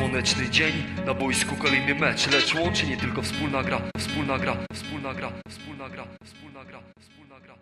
Słoneczny dzień, na boisku kolejny mecz Lecz łączy nie tylko wspólna gra Wspólna gra, wspólna gra, wspólna gra, wspólna gra, wspólna gra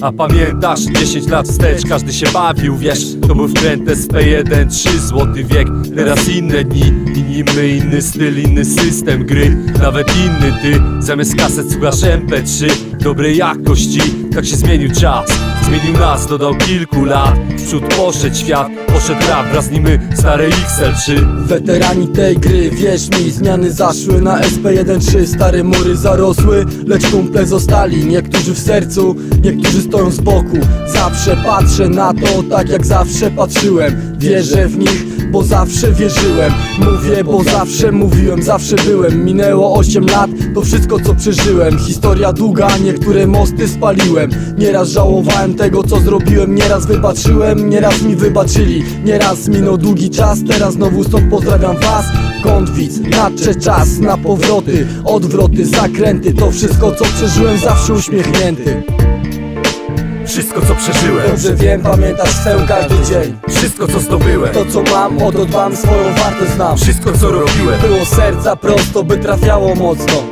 A pamiętasz 10 lat wstecz każdy się bawił, wiesz? To był wkręt SP1, 3 złoty wiek. Teraz inne dni, inni my, inny styl, inny system gry. Nawet inny ty, zamiast kaset słuchasz MP3 Dobrej jakości, tak się zmienił czas Zmienił nas, dodał kilku lat. W przód poszedł świat, poszedł rap Wraz z nim my, stare XL3 Weterani tej gry, wierz mi, zmiany zaszły na SP1-3 Stare mury zarosły, lecz kumple zostali. Niektórzy w sercu, niektórzy stoją z boku. Zawsze patrzę na to, tak jak zawsze patrzyłem. Wierzę w nich, bo zawsze wierzyłem. Mówię, bo zawsze mówiłem, zawsze byłem. Minęło 8 lat, to wszystko co przeżyłem. Historia długa, niektóre mosty spaliłem. Nieraz żałowałem tego co zrobiłem. Nieraz wybaczyłem, nieraz mi wybaczyli. Nieraz minął długi czas, teraz znowu stąd pozdrawiam was. Konwic, nadszedł czas na powroty. Odwroty, zakręty, to wszystko co przeżyłem zawsze uśmiechnięty Wszystko co przeżyłem, Dobrze wiem, pamiętasz chcę każdy dzień. Wszystko co zdobyłem. To co mam, o to dbam, swoją wartość znam. Wszystko co robiłem. Było serca prosto, by trafiało mocno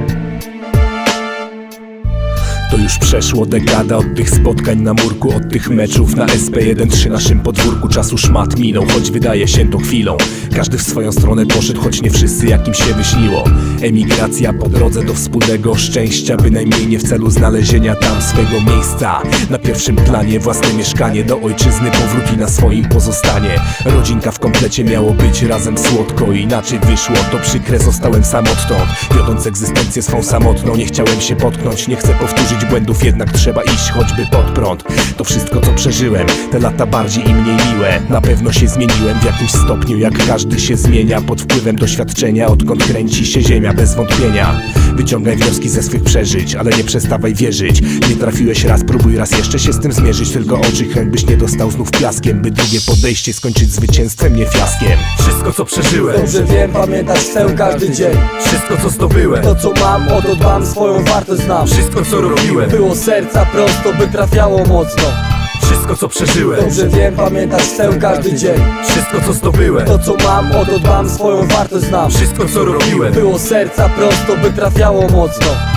już przeszło dekada od tych spotkań na murku Od tych meczów na SP1-3 naszym podwórku. Czasu szmat minął, choć wydaje się to chwilą. Każdy w swoją stronę poszedł, choć nie wszyscy jak im się wyśniło. Emigracja po drodze do wspólnego szczęścia Bynajmniej nie w celu znalezienia tam swego miejsca. Na pierwszym planie własne mieszkanie Do ojczyzny powrót i na swoim pozostanie. Rodzinka w komplecie miało być razem słodko Inaczej wyszło, to przykre, zostałem sam odtąd. Wiodąc egzystencję swą samotną Nie chciałem się potknąć, nie chcę powtórzyć błędów Jednak trzeba iść choćby pod prąd. To wszystko co przeżyłem, te lata bardziej i mniej miłe. Na pewno się zmieniłem w jakimś stopniu Jak każdy się zmienia. Pod wpływem doświadczenia Odkąd kręci się ziemia bez wątpienia. Wyciągaj wnioski ze swych przeżyć, ale nie przestawaj wierzyć. Nie trafiłeś raz, próbuj raz jeszcze się z tym zmierzyć. Tylko oczy chęć byś nie dostał znów piaskiem By drugie podejście skończyć zwycięstwem, nie fiaskiem Wszystko co przeżyłem, Dobrze wiem, pamiętasz chcę każdy dzień. wszystko co zdobyłem. To co mam, o to dbam, swoją wartość znam. Wszystko co robiłem, Było serca prosto, by trafiało mocno. Wszystko co przeżyłem. Dobrze wiem, pamiętasz chcę każdy dzień. Wszystko co zdobyłem, To co mam, o to dbam, swoją wartość znam. Wszystko co robiłem. Było serca prosto, by trafiało mocno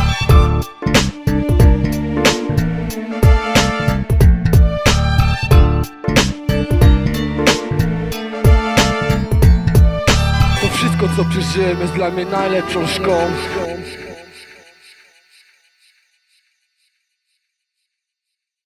co przeżyłem jest dla mnie najlepszą szkołą.